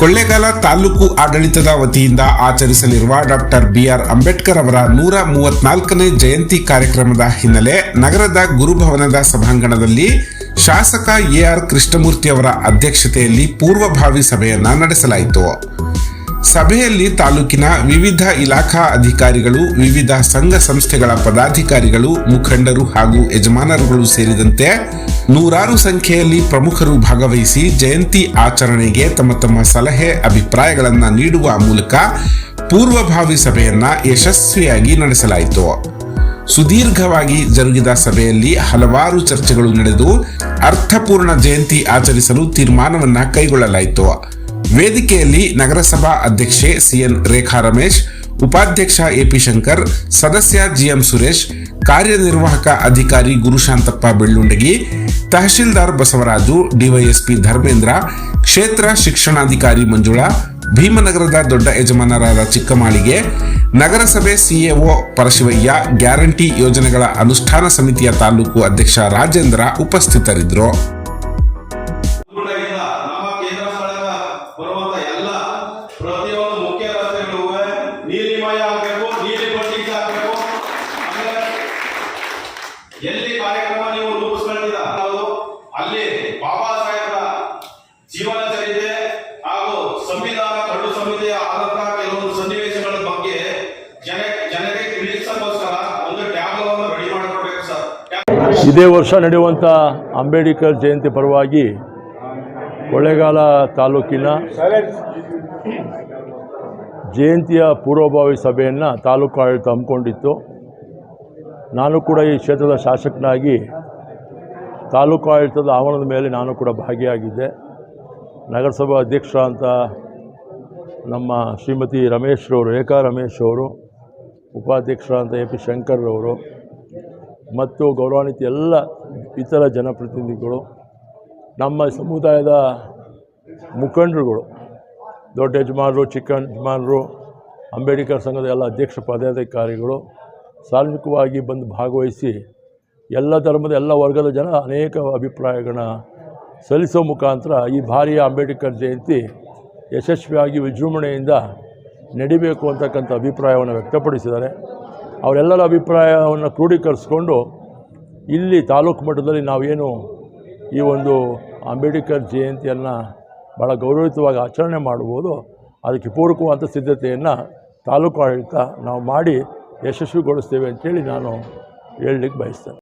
ಕೊಳ್ಳೇಗಾಲ ತಾಲೂಕು ಆಡಳಿತದ ವತಿಯಿಂದ ಆಚರಿಸಲಿರುವ doctor B R Ambedkar ಅವರ ನೂರ ಮೂವತ್ನಾಲ್ಕನೇ ಜಯಂತಿ ಕಾರ್ಯಕ್ರಮದ ಹಿನ್ನೆಲೆ ನಗರದ ಗುರುಭವನದ ಸಭಾಂಗಣದಲ್ಲಿ ಶಾಸಕ ಎಆರ್ ಕೃಷ್ಣಮೂರ್ತಿ ಅವರ ಅಧ್ಯಕ್ಷತೆಯಲ್ಲಿ ಪೂರ್ವಭಾವಿ ಸಭೆಯನ್ನ ನಡೆಸಲಾಯಿತು. ಸಭೆಯಲ್ಲಿ ತಾಲೂಕಿನ ವಿವಿಧ ಇಲಾಖಾ ಅಧಿಕಾರಿಗಳು, ವಿವಿಧ ಸಂಘ ಸಂಸ್ಥೆಗಳ ಪದಾಧಿಕಾರಿಗಳು, ಮುಖಂಡರು ಹಾಗೂ ಯಜಮಾನರುಗಳು ಸೇರಿದಂತೆ ನೂರಾರು ಸಂಖ್ಯೆಯಲ್ಲಿ ಪ್ರಮುಖರು ಭಾಗವಹಿಸಿ ಜಯಂತಿ ಆಚರಣೆಗೆ ತಮ್ಮ ತಮ್ಮ ಸಲಹೆ, ಅಭಿಪ್ರಾಯಗಳನ್ನು ನೀಡುವ ಮೂಲಕ ಪೂರ್ವಭಾವಿ ಸಭೆಯನ್ನ ಯಶಸ್ವಿಯಾಗಿ ನಡೆಸಲಾಯಿತು. ಸುದೀರ್ಘವಾಗಿ ಜರುಗಿದ ಸಭೆಯಲ್ಲಿ ಹಲವಾರು ಚರ್ಚೆಗಳು ನಡೆದು ಅರ್ಥಪೂರ್ಣ ಜಯಂತಿ ಆಚರಿಸಲು ತೀರ್ಮಾನವನ್ನ ಕೈಗೊಳ್ಳಲಾಯಿತು. ವೇದಿಕೆಯಲ್ಲಿ ನಗರಸಭಾ ಅಧ್ಯಕ್ಷೆ ಸಿಎನ್ ರೇಖಾ ರಮೇಶ್ ಉಪಾಧ್ಯಕ್ಷ ಎಪಿ ಶಂಕರ್, ಸದಸ್ಯ ಜಿಎಂ ಸುರೇಶ್, ಕಾರ್ಯನಿರ್ವಾಹಕ ಅಧಿಕಾರಿ ಗುರುಶಾಂತಪ್ಪ ಬೆಳ್ಳುಂಡಗಿ, ತಹಶೀಲ್ದಾರ್ ಬಸವರಾಜು, ಡಿವೈಎಸ್ಪಿ ಧರ್ಮೇಂದ್ರ, ಕ್ಷೇತ್ರ ಶಿಕ್ಷಣಾಧಿಕಾರಿ ಮಂಜುಳಾ, ಭೀಮನಗರದ ದೊಡ್ಡ ಯಜಮಾನರಾದ ಚಿಕ್ಕಮಾಳಿಗೆ, ನಗರಸಭೆ ಸಿಎಒ ಪರಶಿವಯ್ಯ, ಗ್ಯಾರಂಟಿ ಯೋಜನೆಗಳ ಅನುಷ್ಠಾನ ಸಮಿತಿಯ ತಾಲೂಕು ಅಧ್ಯಕ್ಷ ರಾಜೇಂದ್ರ ಉಪಸ್ಥಿತರಿದ್ದರು. ಎಲ್ಲಿ ಕಾರ್ಯಕ್ರಮ ನೀವು ರೂಪಿಸ್ಕೊಂಡಿದ ಅಲ್ಲಿ ಬಾಬಾ ಸಾಹೇಬರ ಜೀವನ ಚರಿತ್ರೆ ಹಾಗೂ ಸಂವಿಧಾನ ಕಡು ಸಮಿತಿಯ ಆದಂತಹ ಕೆಲವೊಂದು ಸನ್ನಿವೇಶಗಳ ಬಗ್ಗೆ ಜನ, ಜನರಿಗೆ ತಿಳಿಸೋಕ್ಕೋಸ್ಕರ ಒಂದು ಟ್ಯಾಬ್ಲವನ್ನು ರೆಡಿ ಮಾಡಿಕೊಡ್ಬೇಕು ಸರ್. ಇದೇ ವರ್ಷ ನಡೆಯುವಂಥ ಅಂಬೇಡ್ಕರ್ ಜಯಂತಿ ಪರವಾಗಿ ಕೊಳ್ಳೇಗಾಲ ತಾಲೂಕಿನ ಜಯಂತಿಯ ಪೂರ್ವಭಾವಿ ಸಭೆಯನ್ನು ತಾಲೂಕು ಆಡಳಿತ ಹಮ್ಮಿಕೊಂಡಿತ್ತು. ನಾನು ಕೂಡ ಈ ಕ್ಷೇತ್ರದ ಶಾಸಕನಾಗಿ ತಾಲೂಕು ಆಡಳಿತದ ಆವರಣದ ಮೇಲೆ ನಾನು ಕೂಡ ಭಾಗಿಯಾಗಿದ್ದೆ. ನಗರಸಭಾ ಅಧ್ಯಕ್ಷ ಅಂತ ನಮ್ಮ ಶ್ರೀಮತಿ ರಮೇಶ್ರವರು ರೇಖಾ ರಮೇಶ್ ಅವರು, ಉಪಾಧ್ಯಕ್ಷ ಅಂತ ಎ ಪಿ ಶಂಕರ್ರವರು ಮತ್ತು ಗೌರವಾನ್ವಿತ ಎಲ್ಲ ಇತರ ಜನಪ್ರತಿನಿಧಿಗಳು, ನಮ್ಮ ಸಮುದಾಯದ ಮುಖಂಡರುಗಳು, ದೊಡ್ಡ ಯಜಮಾನರು, ಚಿಕ್ಕ ಯಜಮಾನರು, ಅಂಬೇಡ್ಕರ್ ಸಂಘದ ಎಲ್ಲ ಅಧ್ಯಕ್ಷ ಪದಾಧಿಕಾರಿಗಳು ಸಾರ್ವಜನಿಕವಾಗಿ ಬಂದು ಭಾಗವಹಿಸಿ ಎಲ್ಲ ಧರ್ಮದ ಎಲ್ಲ ವರ್ಗದ ಜನ ಅನೇಕ ಅಭಿಪ್ರಾಯಗಳನ್ನ ಸಲ್ಲಿಸೋ ಮುಖಾಂತರ ಈ ಭಾರಿಯ ಅಂಬೇಡ್ಕರ್ ಜಯಂತಿ ಯಶಸ್ವಿಯಾಗಿ ವಿಜೃಂಭಣೆಯಿಂದ ನಡಿಬೇಕು ಅಂತಕ್ಕಂಥ ಅಭಿಪ್ರಾಯವನ್ನು ವ್ಯಕ್ತಪಡಿಸಿದ್ದಾರೆ. ಅವರೆಲ್ಲರ ಅಭಿಪ್ರಾಯವನ್ನು ಕ್ರೋಢೀಕರಿಸ್ಕೊಂಡು ಇಲ್ಲಿ ತಾಲೂಕು ಮಟ್ಟದಲ್ಲಿ ನಾವೇನು ಈ ಒಂದು ಅಂಬೇಡ್ಕರ್ ಜಯಂತಿಯನ್ನು ಭಾಳ ಗೌರವಯುತವಾಗಿ ಆಚರಣೆ ಮಾಡ್ಬೋದು, ಅದಕ್ಕೆ ಪೂರಕವಾದ ಸಿದ್ಧತೆಯನ್ನು ತಾಲೂಕು ಆಡಳಿತ ನಾವು ಮಾಡಿ ಯಶಸ್ವಿಗೊಳಿಸ್ತೇವೆ ಅಂತೇಳಿ ನಾನು ಹೇಳಲಿಕ್ಕೆ ಬಯಸ್ತೇನೆ.